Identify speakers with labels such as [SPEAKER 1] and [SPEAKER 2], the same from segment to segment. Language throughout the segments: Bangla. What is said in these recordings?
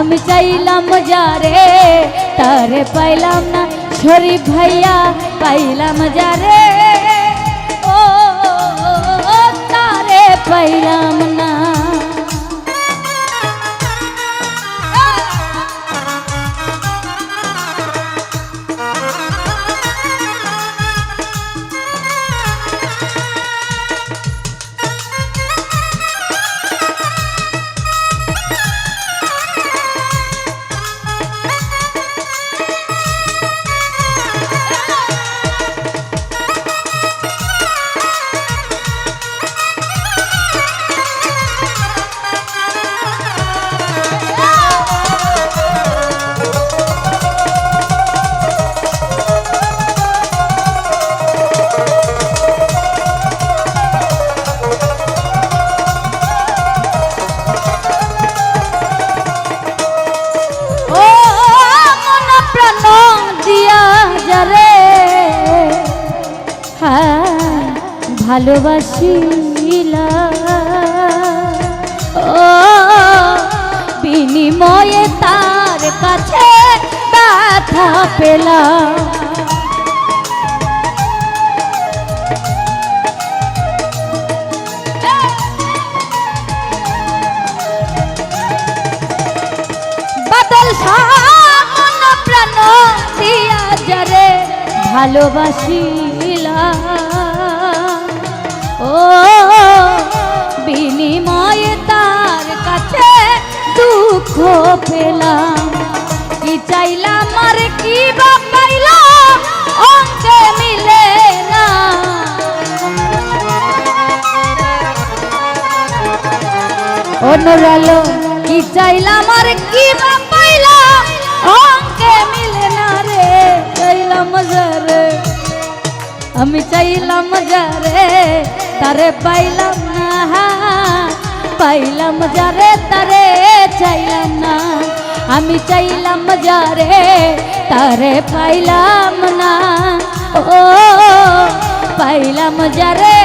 [SPEAKER 1] আমি চাইলাম যারে তারে পাইলাম না শরীফ ভাইয়া পাইলাম যারে ও তারে পাইলাম না ভালোবাসিলা ও বিনিময়ে তার কাছে ব্যথা পেলাম। প্রাণ দিয়া যারে ভালোবাসিলা। ও, বিনিময়ে তার কাছে দুঃখ পেলাম। কি চাইলাম আর কি বা পাইলাম, অঙ্কে মিলে না। অনুরালো, কি চাইলাম আর কি বা পাইলাম, অঙ্কে মিলে না রে। চাইলাম যারে আমি চাইলাম যারে তারে পাইলাম না। পাইলাম যারে তারে চাইলাম না। আমি চাইলাম যারে তারে পাইলাম না। ও, পাইলাম যারে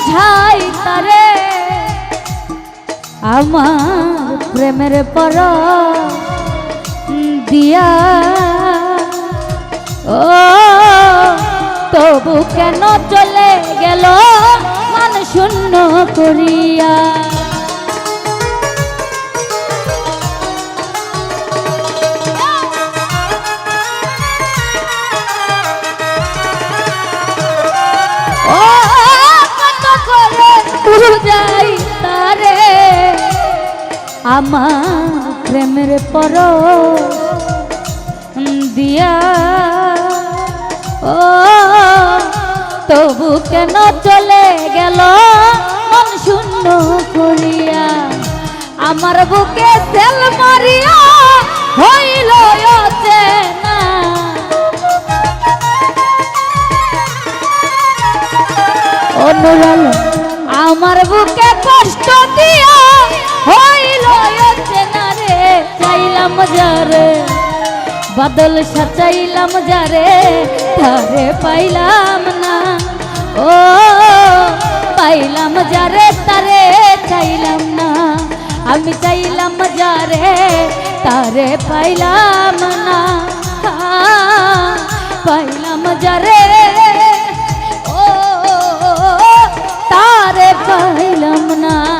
[SPEAKER 1] বুঝাই তারে। আমার প্রেমের পর দিয়া। ও তবু কেন চলে গেল? মান শূন্য করিয়া। আমার প্রেমের পর দিয়া। ও, তবু কেন চলে গেল মন শূন্য করিয়া? আমার বুকে তেল মারিয়া হইল অনুরাল আমার বুকে কষ্ট দিয়া বাদল সাচাইলাম যারে তারে পাইলাম না। ও, পাইলাম যারে, তারে চাইলাম না। আমি চাইলাম যারে, তারে পাইলাম না। পাইলাম যারে, ও, তারে পাইলাম না।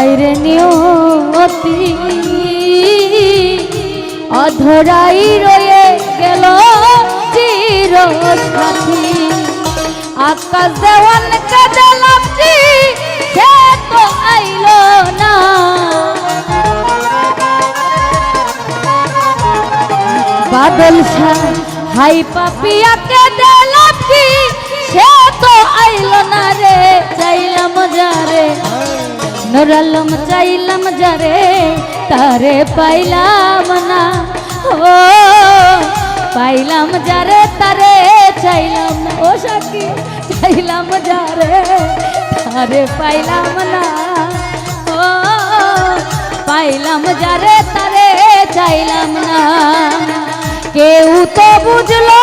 [SPEAKER 1] হায় নিয়তি অধরাই রয়ে গেল চির সাথী আকাশ দেওয়ান কাজে লাগছি সে তো আইলো না। বাদল শাহ, হাই পাপিয়াকে দিলাম কি সে তো আইলো না রে চাইলাম যারে। নরালম চাইলাম যারে, তারে পাইলাম না। ও, পাইলাম যারে, তারে চাইলাম। ও সাকি চাইলাম যারে, তারে পাইলাম না। ও, পাইলাম যারে, তারে চাইলাম না। কেউ তো বুঝলো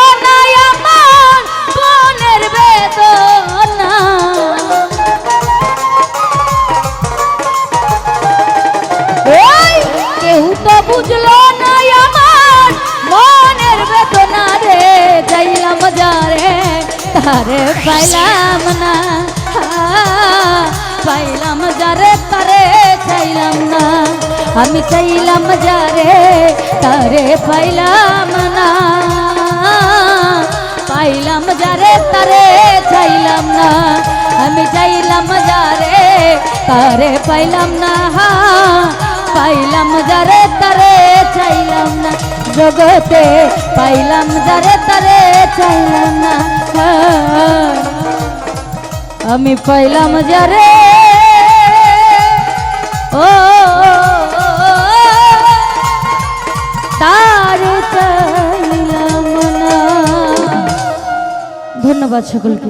[SPEAKER 1] তারে পাইলাম না। পাইলাম যারে তারে চাইলাম না। আমি চাইলাম যারে, তারে পাইলাম না। পাইলাম যারে, তারে চাইলাম না। আমি চাইলাম যারে, তারে পাইলাম না। পাইলাম যারে, তারে চাইলাম না। জগতে পাইলাম যারে তারে, চাইলাম না। আমি পাইলাম যারে। ও, তার চাইলাম না। ধন্যবাদ সকলকে।